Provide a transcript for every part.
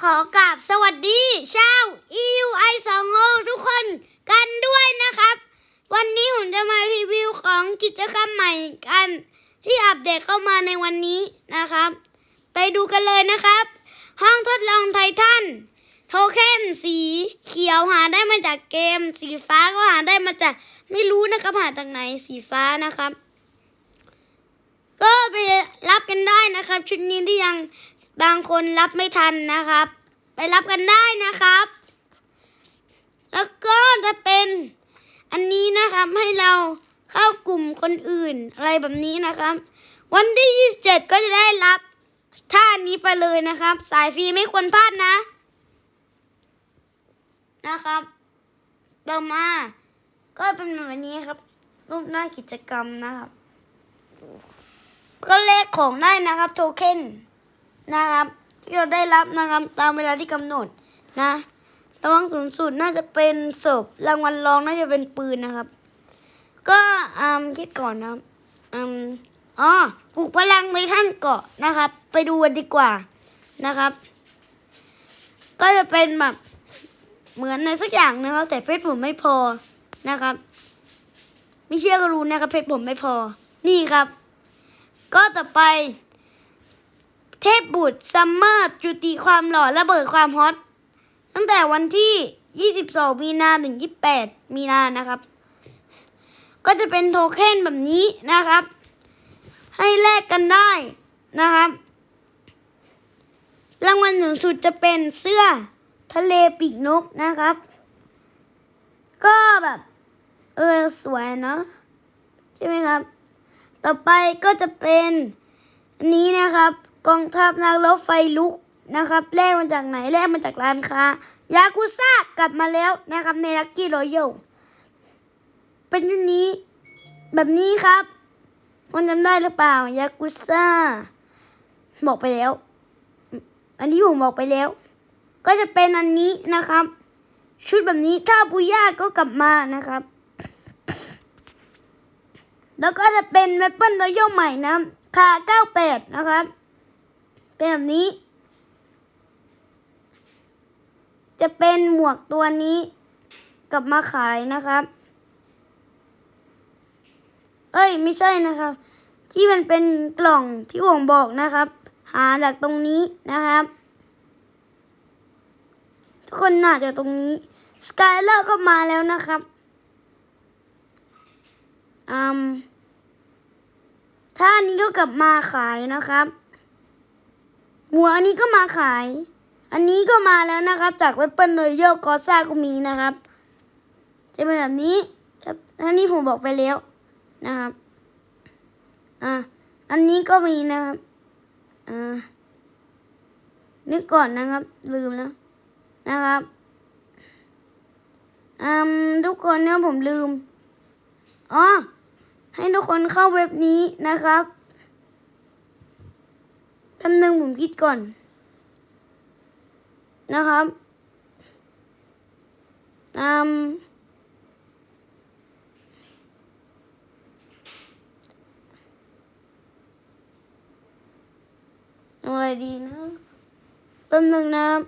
ขอกราบสวัสดีชาว EUI 2 o ทุกคนกันด้วยนะครับ วันนี้ผมจะมารีวิวของกิจกรรมใหม่กัน ที่อัปเดตเข้ามาในวันนี้นะครับ ไปดูกันเลยนะครับ ห้องทดลองไททันโทเค็นสีเขียวหาได้มาจากเกม สีฟ้าก็หาได้มาจากไม่รู้นะครับหาจากไหนสีฟ้านะครับ ก็ไปรับกันได้นะครับ ชุดนี้ที่ยังบางคนรับไม่ทันนะครับ ไปรับกันได้นะครับ แล้วก็จะเป็นอันนี้นะครับให้เราเข้ากลุ่มคนอื่นอะไรแบบนี้นะครับ วันที่ 27 ก็จะได้รับท่านี้ไปเลยนะครับ สายฟรีไม่ควรพลาดนะ นะครับต่อมาก็เป็นแบบนี้ครับ รูปหน้ากิจกรรมนะครับ ก็เลขของได้นะครับ โทเค็นนะครับ ที่เราได้รับนะครับตามเวลาที่กำหนดนะรางวัลสูงสุดน่าจะเป็นศพรางวัลรองน่าจะเป็นปืนนะครับ ก็อืมคิดก่อนนะครับอืมอ๋อปลูกพลังในท่านเกาะนะครับ ไปดูกันดีกว่านะครับ ก็จะเป็นแบบเหมือนในสักอย่างนะครับ แต่เพชรผมไม่พอนะครับ ไม่เชื่อก็รู้นะครับเพชรผมไม่พอ นี่ครับ ก็ต่อไป เทพบุตรซัมเมอร์จุติความหล่อระเบิดความฮอตตั้งแต่วันที่ 22 มีนาถึง 28 มีนานะครับ ก็จะเป็นโทเค็นแบบนี้นะครับ ให้แลกกันได้นะครับ รางวัลสูงสุดจะเป็นเสื้อทะเลปีกนกนะครับ ก็แบบ เออ สวยเนาะใช่ไหมครับ ต่อไปก็จะเป็นอันนี้นะครับ กองทัพนักรบไฟลุกนะครับแลกมาจากไหนแลกมาจากร้านค้ายากุซ่ากลับมาแล้วนะครับในลักกี้รอยัลเป็นชุดนี้ แบบนี้ครับคนจำได้หรือเปล่ายากุซ่าบอกไปแล้ว อันนี้ผมบอกไปแล้ว ก็จะเป็นอันนี้นะครับ ชุดแบบนี้ถ้าปุย่าก็กลับมานะครับ แล้วก็จะเป็นเวเปิลรอยัลใหม่นะคา98นะครับเป็นแบบนี้ จะเป็นหมวกตัวนี้กลับมาขายนะครับ เอ้ยไม่ใช่นะครับ ที่มันเป็นกล่องที่ผมบอกนะครับ หาจากตรงนี้นะครับ ทุกคนน่าจะตรงนี้สกายเลอร์ก็มาแล้วนะครับอืม ถ้าอันนี้ก็กลับมาขายนะครับ หมวกอันนี้ก็มาขาย อันนี้ก็มาแล้วนะครับ จากเวเปิลโรยัลกอซ่าก็มีนะครับ จะเป็นแบบนี้ครับอันนี้ผมบอกไปแล้วนะครับ อะอันนี้ก็มีนะครับ อ่า นึกก่อนนะครับ ลืมแล้วนะครับ อืม ทุกคนเนี่ยผมลืม อ๋อ ให้ทุกคนเข้าเว็บนี้นะครับแป๊บนึงผมคิดก่อน นะครับอืมอะไรดีนะแป๊บนึงนะครับ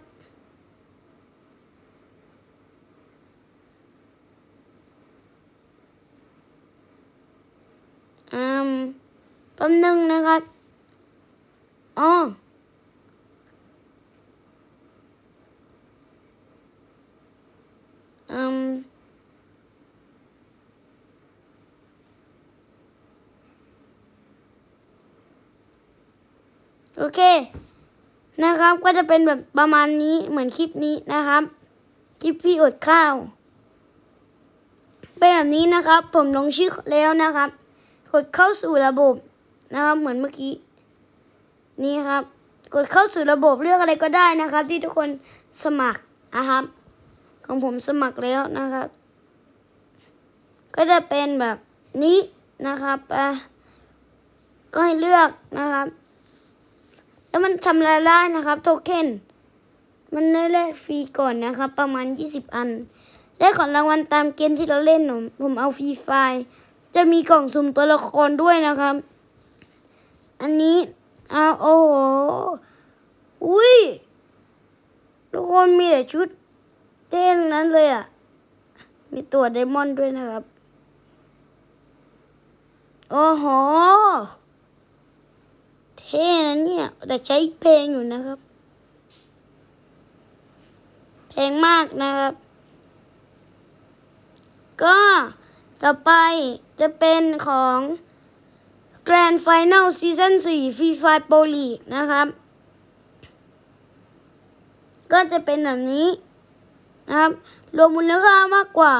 อืม แป๊บนึงนะครับอ๋ออืมโอเค นะครับ ก็จะเป็นแบบประมาณนี้เหมือนคลิปนี้นะครับ คลิปพี่อดข้าว เป็นแบบนี้นะครับ ผมลงชื่อแล้วนะครับ กดเข้าสู่ระบบ นะครับเหมือนเมื่อกี้ นี่ครับ กดเข้าสู่ระบบเลือกอะไรก็ได้นะครับ ที่ทุกคนสมัครนะครับ ของผมสมัครแล้วนะครับ ก็จะเป็นแบบนี้นะครับอะก็ให้เลือกนะครับ แล้วมันชำระได้นะครับ โทเค็นมันได้แลกฟรีก่อนนะครับ ประมาณ 20 อัน ได้ของรางวัลตามเกมที่เราเล่นผมผมเอาฟรีไฟล์จะมีกล่องสุ่มตัวละครด้วยนะครับ อันนี้อ้าวโอ้โหอุ้ยทุกคนมีแต่ชุดเต้นนั้นเลยอะ มีตัวไดมอนด์ด้วยนะครับ โอ้โห เท่นะเนี่ย แต่ใช้เพลงอยู่นะครับ เพลงมากนะครับ ก็ต่อไปจะเป็นของ Grand Final Season 4 Free Fire Pro League นะครับ ก็จะเป็นแบบนี้นะครับ รวมมูลค่ามากกว่า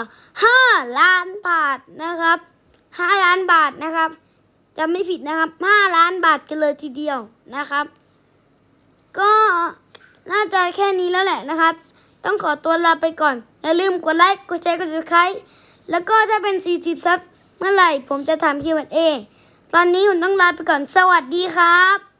5 ล้านบาทนะครับ 5 ล้านบาทนะครับจะไม่ผิดนะครับ 5 ล้านบาทกันเลยทีเดียวนะครับ ก็น่าจะแค่นี้แล้วแหละนะครับ ต้องขอตัวลาไปก่อน อย่าลืมกดไลค์ กดแชร์ กด subscribe แล้วก็ถ้าเป็น 40 ซับเมื่อไหร่ ผมจะทำ Q&A ตอนนี้ผมต้องลาไปก่อนสวัสดีครับ